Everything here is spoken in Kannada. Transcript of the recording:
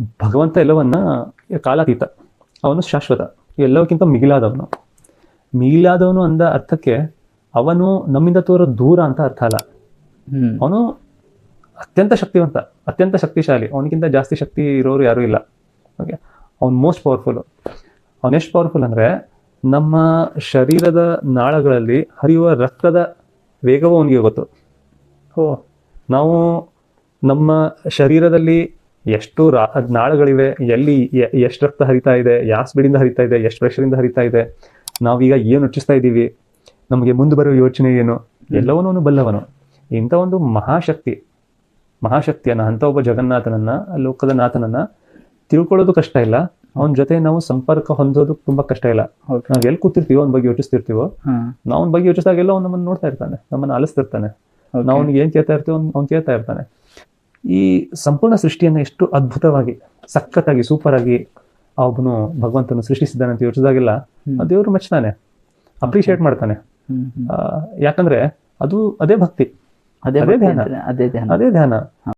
ಭಗವಂತ ಎಲ್ಲವನ್ನ ಕಾಲಾತೀತ. ಅವನು ಶಾಶ್ವತ. ಎಲ್ಲವಕ್ಕಿಂತ ಮಿಗಿಲಾದವನು. ಮಿಗಿಲಾದವನು ಅಂದ ಅರ್ಥಕ್ಕೆ ಅವನು ನಮ್ಮಿಂದ ತೋರೋ ದೂರ ಅಂತ ಅರ್ಥ ಅಲ್ಲ. ಅವನು ಅತ್ಯಂತ ಶಕ್ತಿವಂತ ಅತ್ಯಂತ ಶಕ್ತಿಶಾಲಿ. ಅವನಿಗಿಂತ ಜಾಸ್ತಿ ಶಕ್ತಿ ಇರೋರು ಯಾರೂ ಇಲ್ಲ. ಓಕೆ ಅವ್ನು ಮೋಸ್ಟ್ ಪವರ್ಫುಲ್ ಅವನು ಎಷ್ಟು ಪವರ್ಫುಲ್ ಅಂದರೆ ನಮ್ಮ ಶರೀರದ ನಾಳಗಳಲ್ಲಿ ಹರಿಯುವ ರಕ್ತದ ವೇಗವೂ ಅವನಿಗೆ ಗೊತ್ತು. ಓ. ನಾವು ನಮ್ಮ ಶರೀರದಲ್ಲಿ ಎಷ್ಟು ರಾ ನಾಳಗಳಿವೆ ಎಲ್ಲಿ ಎಷ್ಟು ರಕ್ತ ಹರಿತಾ ಇದೆ ಯಾವ ಸ್ಪೀಡಿಂದ ಹರಿತಾ ಇದೆ ಎಷ್ಟು ಪ್ರೆಷರಿಂದ ಹರಿತಾ ಇದೆ ನಾವೀಗ ಏನು ಯೋಚಿಸ್ತಾ ಇದ್ದೀವಿ ನಮಗೆ ಮುಂದೆ ಬರೋ ಯೋಚನೆ ಏನು ಎಲ್ಲವನ್ನೂ ಅವನು ಬಲ್ಲವನು. ಇಂಥ ಒಂದು ಮಹಾಶಕ್ತಿ ಮಹಾಶಕ್ತಿಯನ್ನು ಅಂತ ಒಬ್ಬ ಜಗನ್ನಾಥನನ್ನ ಲೋಕದ ನಾಥನನ್ನ ತಿಳ್ಕೊಳ್ಳೋದು ಕಷ್ಟ ಇಲ್ಲ. ಅವನ ಜೊತೆ ನಾವು ಸಂಪರ್ಕ ಹೊಂದೋದು ತುಂಬಾ ಕಷ್ಟ ಇಲ್ಲ. ನಾವ್ ಎಲ್ಲಿ ಕೂತಿರ್ತೀವೋ ಅವ್ನ ಬಗ್ಗೆ ಯೋಚಿಸ್ತಿರ್ತೀವೋ ನಾವ್ ಅವನ ಬಗ್ಗೆ ಯೋಚಿಸಿದಾಗೆಲ್ಲ ಅವ್ನು ನಮ್ಮನ್ನು ನೋಡ್ತಾ ಇರ್ತಾನೆ ನಮ್ಮನ್ನ ಆಲಿಸ್ತಿರ್ತಾನೆ. ನಾವು ಅವ್ನಿಗೆ ಏನ್ ಕೇಳ್ತಾ ಇರ್ತೀವಿ ಅವ್ನ್ ಅವ್ನು ಕೇಳ್ತಾ ಇರ್ತಾನೆ. ಈ ಸಂಪೂರ್ಣ ಸೃಷ್ಟಿಯನ್ನ ಎಷ್ಟು ಅದ್ಭುತವಾಗಿ ಸಖತ್ತಾಗಿ ಸೂಪರ್ ಆಗಿ ಅವನು ಒಬ್ಬನು ಭಗವಂತನು ಸೃಷ್ಟಿಸಿದ್ದಾನೆ ಅಂತ ಯೋಚಿಸಿದಾಗೆಲ್ಲ ದೇವರು ಮೆಚ್ತಾನೆ ಅಪ್ರಿಶಿಯೇಟ್ ಮಾಡ್ತಾನೆ. ಯಾಕಂದ್ರೆ ಅದು ಅದೇ. ಭಕ್ತಿ, ಅದೇ ಧ್ಯಾನ. ಅದೇ ಧ್ಯಾನ.